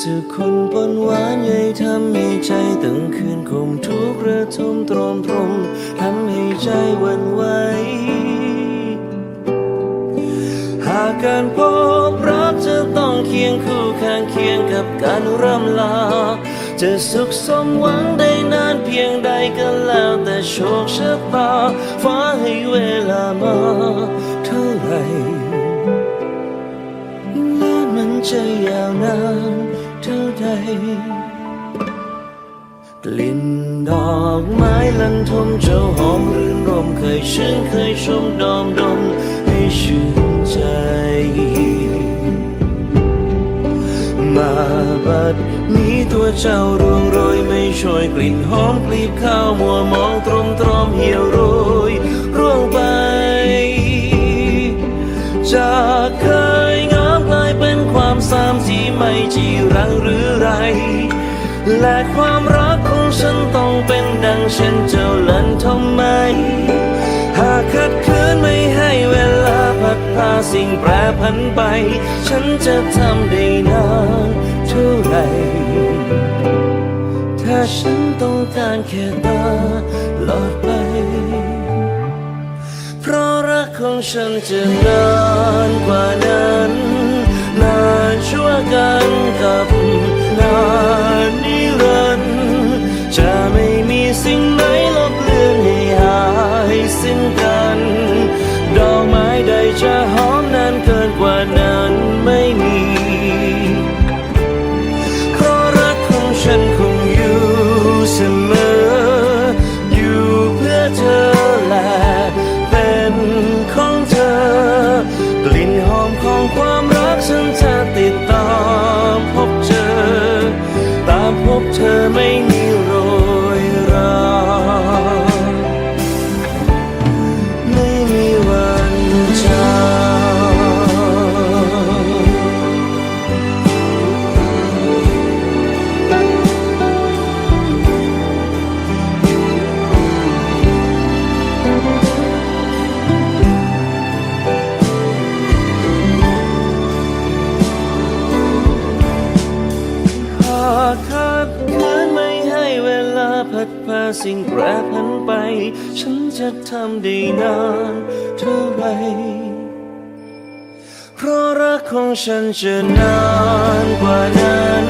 สุขคนปนหวานใยทำให้ใจตึงคืนคมทุกข์ระทมตรมตรมทำให้ใจวันไหวหากการพบรักจะต้องเคียงคู่ข้างเคียงกับการร่ำลา จะสุขสมหวังได้นานเพียงใดก็แล้วแต่โชคชะตาฟ้าให้เวลามาเท่าไหร่นานมันจะยาวนาน เท่าใด กลิ่นดอกไม้ลันทมเจ้าหอมรื่นรมเคยชื่นเคยชมดอมดมให้ชื่นใจ มาบัดนี้ตัวเจ้าร่วงโรยไม่ช่วยกลิ่นหอมกลีบข้าวมัวมองตรมตรอมเหี่ยวโรยร่วงไปจาก จีรังหรือไร และความรักของฉันต้องเป็นดังเช่นเจ้าลันทำไม หากขัดขืนไม่ให้เวลาพัดพาสิ่งแปรผันไป ฉันจะทำได้นานเท่าไหรถ้าฉันต้องการแค่ตาหลอดไป เพราะรักของฉันจะนานกว่านั้น ชั่ว สิ่งแปรผันไป ฉันจะทำได้นานเท่าไรเพราะรักของฉันจะนานกว่านั้น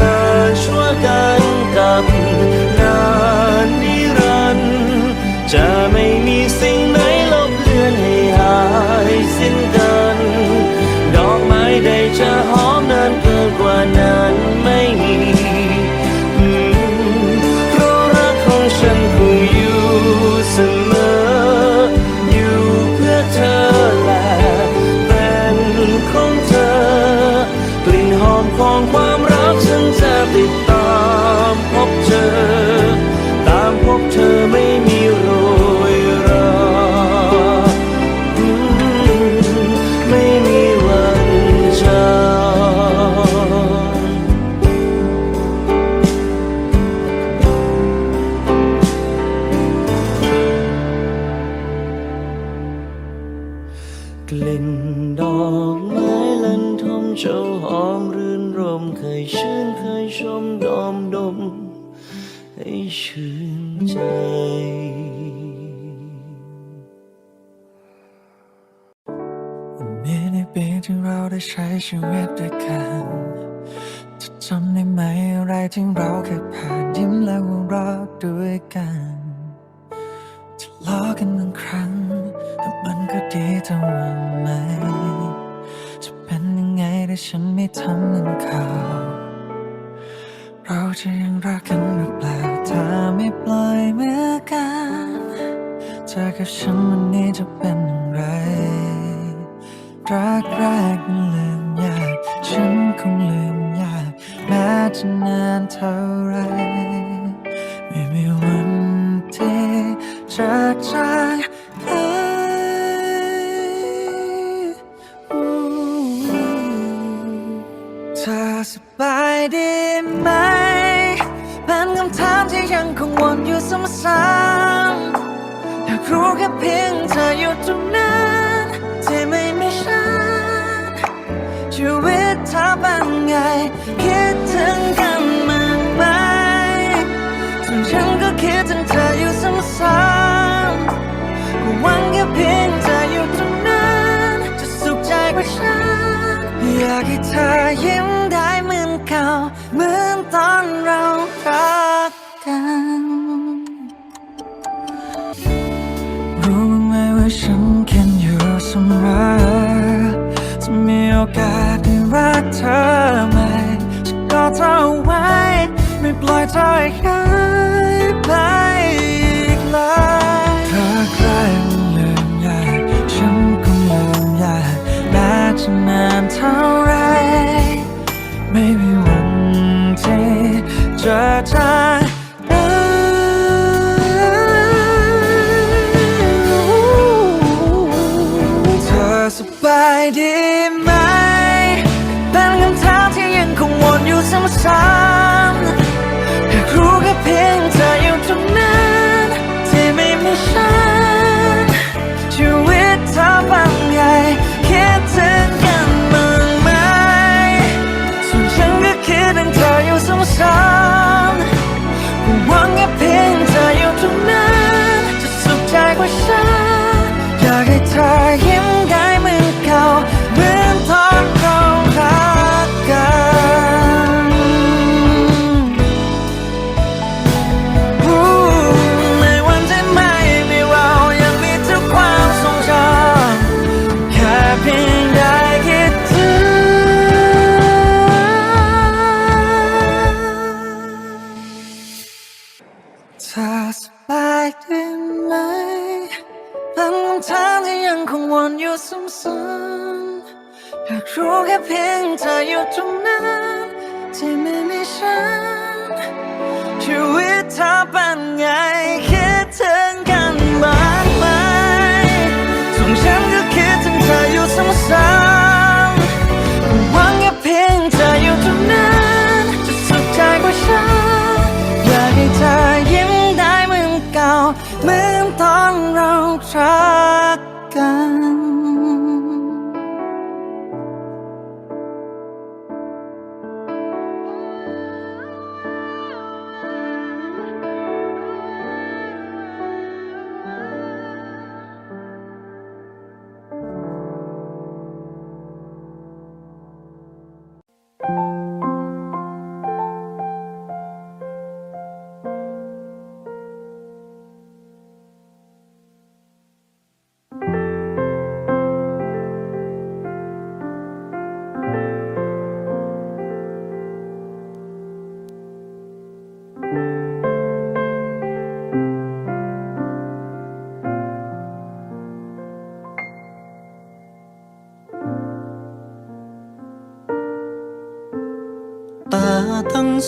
นานชั่วกันกับนานนิรันดร์จะไม่มีสิ่งไหนลบเลือนให้หายสิ้นกัน ดอกไม้ใดจะหอ ได้ใช้ชีวิตด้วยกันจะจำได้ไหมอะไรที่เราเคยผ่านยิ้มและหัวเราะด้วยกันจะล้อกันบางครั้งแต่มันก็ดีเท่าวันไหมจะเป็นยังไงถ้าฉันไม่ทำเหมือนเขาเราจะยังรักกันหรือเปล่าถ้าไม่ปล่อยมือกันเธอกับฉันวันนี้จะเป็นอย่างไร รักแรกมันลืมยาก ฉันคงลืมยาก แม้จะนานเท่าไร ชีวิตเธอเป็นไง คิดถึงกันมากไหมส่วนฉันก็คิดถึงเธออยู่ซ้ำๆก็หวังแค่เพียงเธออยู่ตรงนั้น จะสุขใจกว่าฉัน อยากให้เธอยิ้มได้เหมือนเก่า เหมือนตอนเรารักกัน รู้ไหมว่าฉันคิดอยู่เสมอ กาสได้รักเธอใหม่ฉันก็เท่า ว เพียงเธออยู่ตรงนั้นที่ไม่มีฉันชีวิตเธอเป็นไง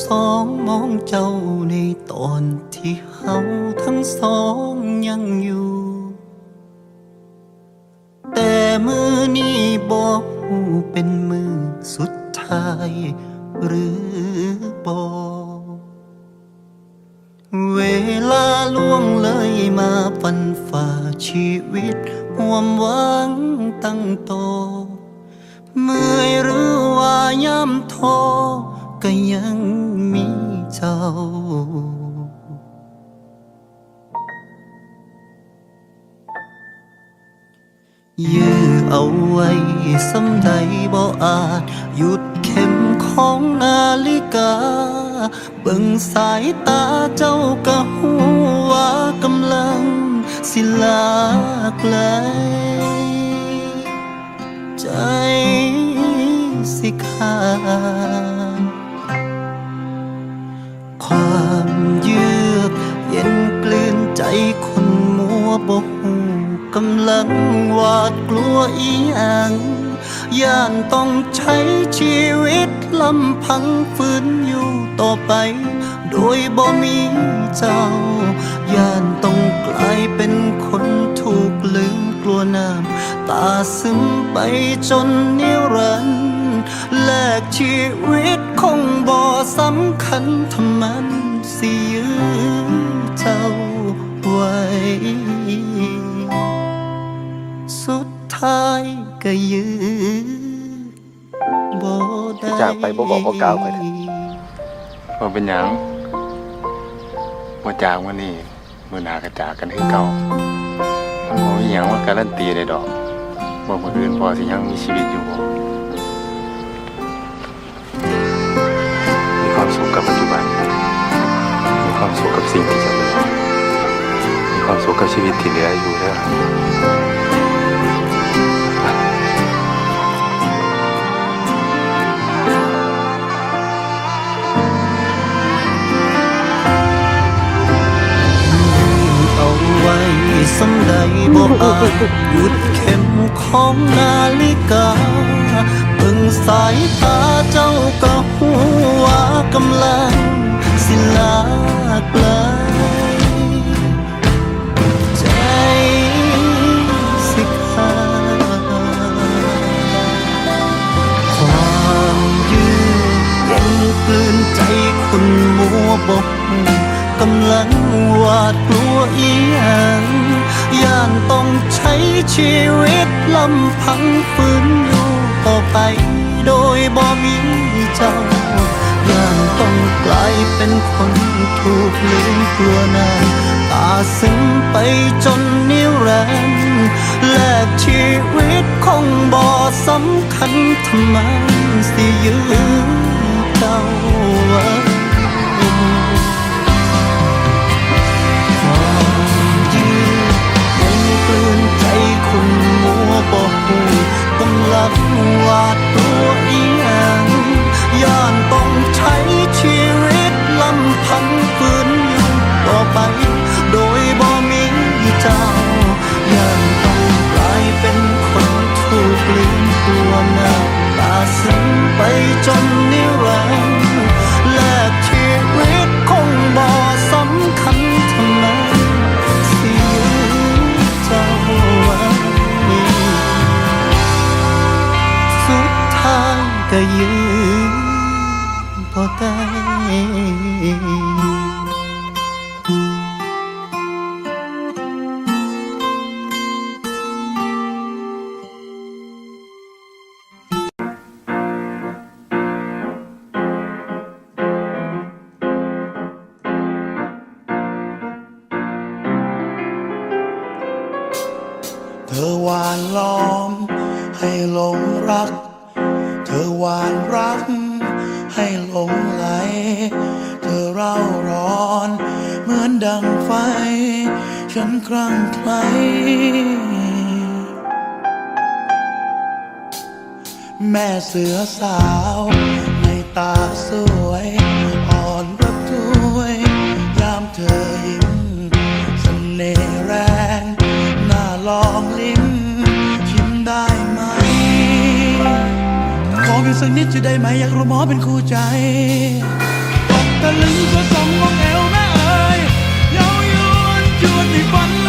สองมองเจ้าในตอนที่เฮาทั้งสองยังอยู่ แต่มือนี้บอกหูเป็นมือสุดท้าย หรือบอกเวลาล่วงเลยมาฟันฝ่าชีวิตห่วมหวังตั้งโตเมื่อยหรือว่าย่ำท้อ ก็ยังมีเจ้า ยื้อเอาไว้สำใดบ่อาจ หยุดเข็มของนาฬิกา เบิ่งสายตาเจ้าก็หูว่ากำลังสิลากไกลใจสิขาด ความเยือกเย็นกลืนใจคนมัวบกหูกำลังหวาดกลัวอีหยังย่านต้องใช้ชีวิตลำพังฝืนอยู่ต่อไป โดยบ่มีเจ้า ย่านต้องกลายเป็นคนถูกลืมกลัวน้ำตาซึมไปจนนิรันดร์ แลกชีวิตคงบ่สำคัญถ้ามันสิยื้อเจ้าไว้ สุดท้ายก็ยื้อบ่ได้จากไปบ่บอกบ่กล่าวไปเถอะว่าเป็นหยังว่าจากวันนี้มือหนากระจากกันคือเก่ามันบ่มีหยังว่าการันตีได้ดอกว่าคนอื่นพอสิยังมีชีวิตอยู่บ่ ความสุขกับสิ่งที่จะเหลือมีความสุขกับชีวิตที่เหลืออยู่เด้เอาไว้สำใดบ่อาจหยุดเข็มของนาฬิกาเบิ่งสายตาเจ้าก็หัวกำลัง ลาไกลใจสิขาดความยืดเย็นกลืนใจคุณมัวบกกำลังหวาดกลัวอีหยังย่านต้องใช้ชีวิตลำพังฝืนอยู่ต่อไป โดยบ่มีเจ้า ต้องกลายเป็นคนถูกลืมกลัวนานตาซึ้งไปจนนิรันดร์แลกชีวิตคงบ่สำคัญทำไม ไเสือสาว ในตาสวย อ่อนระทวย ยามเธอยิ้มเสน่ห์แรงน่าลองลิ้มชิมได้ไหม ขอเพียงสักนิดจะได้ไหม อยากรู้หมอเป็นคู่ใจตกตะลึงก็สมมองแอวแม่เอ๋ยเย้ายวนชวนให้ฝัน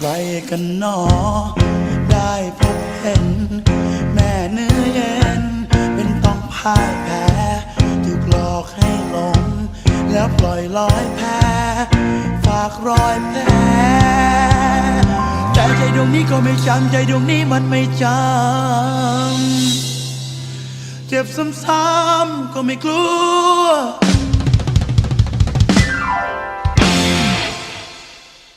ใครกันหนอ ได้พบเห็น แม่เนื้อเย็น เป็นต้องพ่ายแพ้ถูกหลอกให้หลง แล้วปล่อยลอยแพ้ ฝากรอยแผลใจใจดวงนี้ก็ไม่จำใจดวงนี้มันไม่จำ เจ็บซ้ำๆก็ไม่กลัว